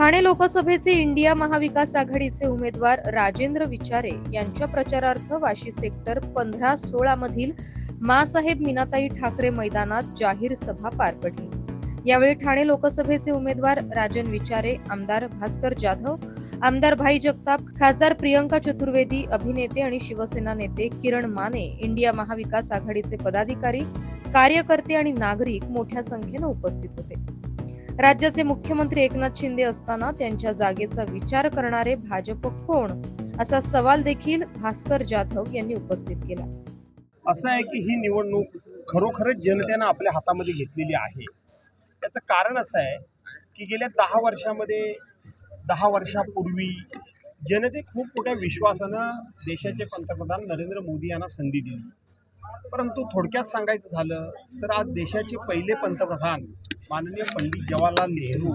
ठाणे लोकसभेचे इंडिया महाविकास आघाडीचे उमेदवार राजेंद्र विचारे यांच्या प्रचारार्थ वाशी सेक्टर पंधरा सोळा मधील मासाहेब मीनाताई ठाकरे मैदानात जाहीर सभा पार पडली. यावेळी ठाणे लोकसभेचे उमेदवार राजन विचारे आमदार भास्कर जाधव आमदार भाई जगताप खासदार प्रियंका चतुर्वेदी अभिनेते आणि शिवसेना नेते किरण माने इंडिया महाविकास आघाडीचे पदाधिकारी कार्यकर्ते आणि नागरिक मोठ्या संख्येनं उपस्थित होते. राज्याचे मुख्यमंत्री एकनाथ शिंदे असताना त्यांच्या जागेचा विचार करणारे भाजप कोण? असा सवाल देखील भास्कर जाधव यांनी उपस्थित केला. असं आहे की ही निवडणूक खरोखरच जनतेनं आपल्या हातामध्ये घेतलेली आहे. त्याचं कारण असं आहे की गेल्या दहा वर्षामध्ये दहा वर्षापूर्वी जनते खूप मोठ्या विश्वासानं देशाचे पंतप्रधान नरेंद्र मोदी यांना संधी दिली. परंतु थोडक्यात सांगायचं झालं तर आज देशाचे पहिले पंतप्रधान माननीय पंडित जवाहरलाल नेहरू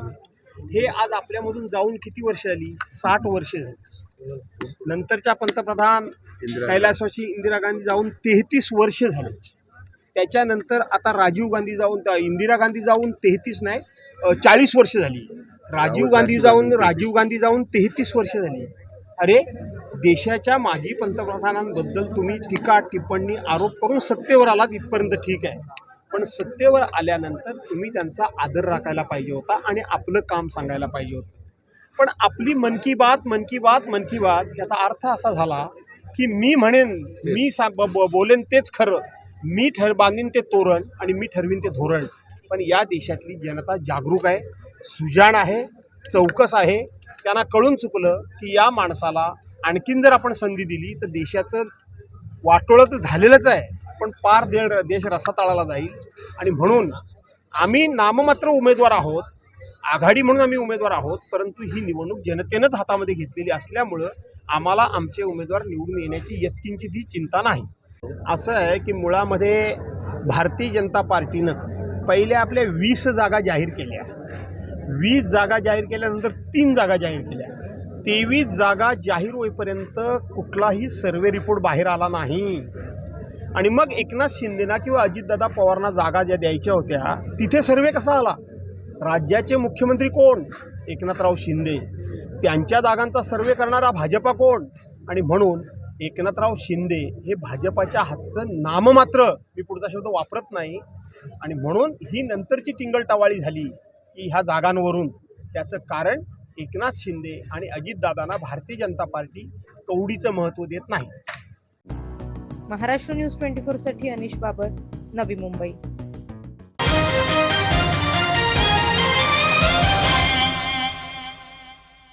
हे आज आपल्यामधून जाऊन किती वर्ष झाली? साठ वर्ष झाली. नंतरच्या पंतप्रधान कैलासवासी इंदिरा गांधी जाऊन तेहतीस वर्ष झाले. त्याच्यानंतर आता राजीव गांधी जाऊन इंदिरा गांधी जाऊन तेहतीस नाही चाळीस वर्ष झाली. राजीव गांधी जाऊन राजीव गांधी जाऊन तेहतीस वर्ष झाली. अरे देशाच्या माजी पंतप्रधानांबद्दल तुम्ही टीका टिप्पणी आरोप करून सत्तेवर आलात इथपर्यंत ठीक आहे. पण सत्तेवर आल्यानंतर तुम्ही त्यांचा आदर राखायला पाहिजे होता आणि आपलं काम सांगायला पाहिजे होतं. पण आपली मन की बात मन की बात मन की बात याचा अर्थ असा झाला की मी म्हणेन मी सा ब- ब- बोलेन तेच खरं. मी ठर बांधीन ते तोरण आणि मी ठरवीन ते धोरण. पण या देशातली जनता जागरूक आहे सुजाण आहे चौकस आहे. त्यांना कळून चुकलं की या माणसाला आणखीन जर आपण संधी दिली तर देशाचं वाटोळं तर झालेलंच आहे. पण पार दे देश रसातळाला जाईल. आणि म्हणून आम्ही नाममात्र उमेदवार आहोत आघाडी म्हणून आम्ही उमेदवार आहोत परंतु ही निवडणूक जनतेनंच हातामध्ये घेतलेली असल्यामुळं आम्हाला आमचे उमेदवार निवडून येण्याची यत्किंची ती चिंता नाही. असं आहे की मुळामध्ये भारतीय जनता पार्टीनं पहिल्या आपल्या वीस जागा जाहीर केल्या. वीस जागा जाहीर केल्यानंतर तीन जागा जाहीर केल्या. तेवीस जागा जाहीर होईपर्यंत कुठलाही सर्वे रिपोर्ट बाहेर आला नाही. आणि मग एकनाथ शिंदेना किंवा अजितदादा पवारांना जागा ज्या द्यायच्या होत्या तिथे सर्वे कसा आला? राज्याचे मुख्यमंत्री कोण? एकनाथराव शिंदे. त्यांच्या जागांचा सर्वे करणारा भाजपा कोण? आणि म्हणून एकनाथराव शिंदे हे भाजपाच्या हातचं नाममात्र मी पुढचा शब्द वापरत नाही. आणि म्हणून ही नंतरची टिंगलटावाळी झाली की ह्या जागांवरून. त्याचं कारण एकनाथ शिंदे आणि अजितदादांना भारतीय जनता पार्टी कवडीचं महत्त्व देत नाही. महाराष्ट्र न्यूज ट्वेंटी फोरसाठी अनिश बाबर नवी मुंबई.